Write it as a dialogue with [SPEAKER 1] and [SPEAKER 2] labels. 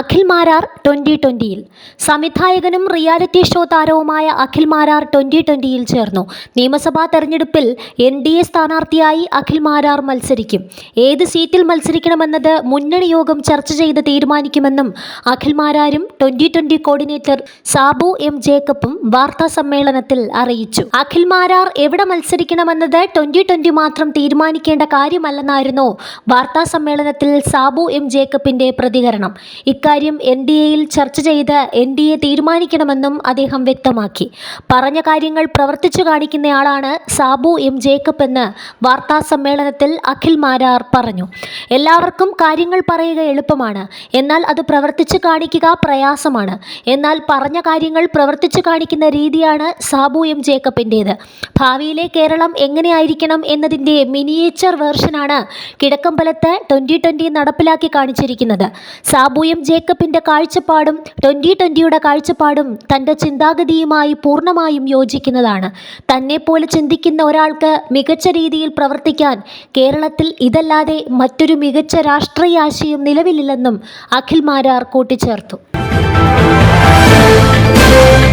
[SPEAKER 1] Akhil Marar twenty ട്വന്റിയിൽ സംവിധായകനും reality show താരവുമായ Akhil Marar twenty ട്വന്റിയിൽ ചേർന്നു. നിയമസഭാ തെരഞ്ഞെടുപ്പിൽ എൻ ഡി എ സ്ഥാനാർത്ഥിയായി അഖിൽ മാരാർ മത്സരിക്കും. ഏത് സീറ്റിൽ മത്സരിക്കണമെന്നത് മുന്നണി യോഗം ചർച്ച ചെയ്ത് തീരുമാനിക്കുമെന്നും Akhil മാരാരും twenty twenty coordinator Sabu M ജേക്കബും വാർത്താ സമ്മേളനത്തിൽ അറിയിച്ചു. അഖിൽ മാരാർ എവിടെ മത്സരിക്കണമെന്നത് ട്വന്റി ട്വന്റി മാത്രം തീരുമാനിക്കേണ്ട കാര്യമല്ലെന്നായിരുന്നു വാർത്താ സമ്മേളനത്തിൽ സാബു എം ജേക്കബിന്റെ പ്രതികരണം. ഇക്കാര്യം എൻ ഡി എയിൽ ചർച്ച ചെയ്ത് എൻ ഡി എ തീരുമാനിക്കണമെന്നും അദ്ദേഹം വ്യക്തമാക്കി. പറഞ്ഞ കാര്യങ്ങൾ പ്രവർത്തിച്ചു കാണിക്കുന്നയാളാണ് സാബു എം ജേക്കബ് എന്ന് വാർത്താ സമ്മേളനത്തിൽ അഖിൽ മാരാർ പറഞ്ഞു. എല്ലാവർക്കും കാര്യങ്ങൾ പറയുക എളുപ്പമാണ്. എന്നാൽ അത് പ്രവർത്തിച്ചു കാണിക്കുക പ്രയാസമാണ്. എന്നാൽ പറഞ്ഞ കാര്യങ്ങൾ പ്രവർത്തിച്ചു കാണിക്കുന്ന രീതിയാണ് സാബു എം ജേക്കബിന്റേത്. ഭാവിയിലെ കേരളം എങ്ങനെയായിരിക്കണം എന്നതിന്റെ മിനിയേച്ചർ വേർഷനാണ് കിഴക്കമ്പലത്ത് ട്വന്റി ട്വന്റി നടപ്പിലാക്കി കാണിച്ചിരിക്കുന്നത്. സാബു എം ജേക്കബിന്റെ കാഴ്ചപ്പാടും ട്വന്റി ട്വന്റിയുടെ കാഴ്ചപ്പാടും തന്റെ ചിന്താഗതിയുമായി പൂർണമായും യോജിക്കുന്നതാണ്. തന്നെപ്പോലെ ചിന്തിക്കുന്ന ഒരാൾക്ക് മികച്ച രീതിയിൽ പ്രവർത്തിക്കാൻ കേരളത്തിൽ ഇതല്ലാതെ മറ്റൊരു മികച്ച രാഷ്ട്രീയ ആശയം നിലവിലില്ലെന്നും അഖിൽ മാരാർ കൂട്ടിച്ചേർത്തു.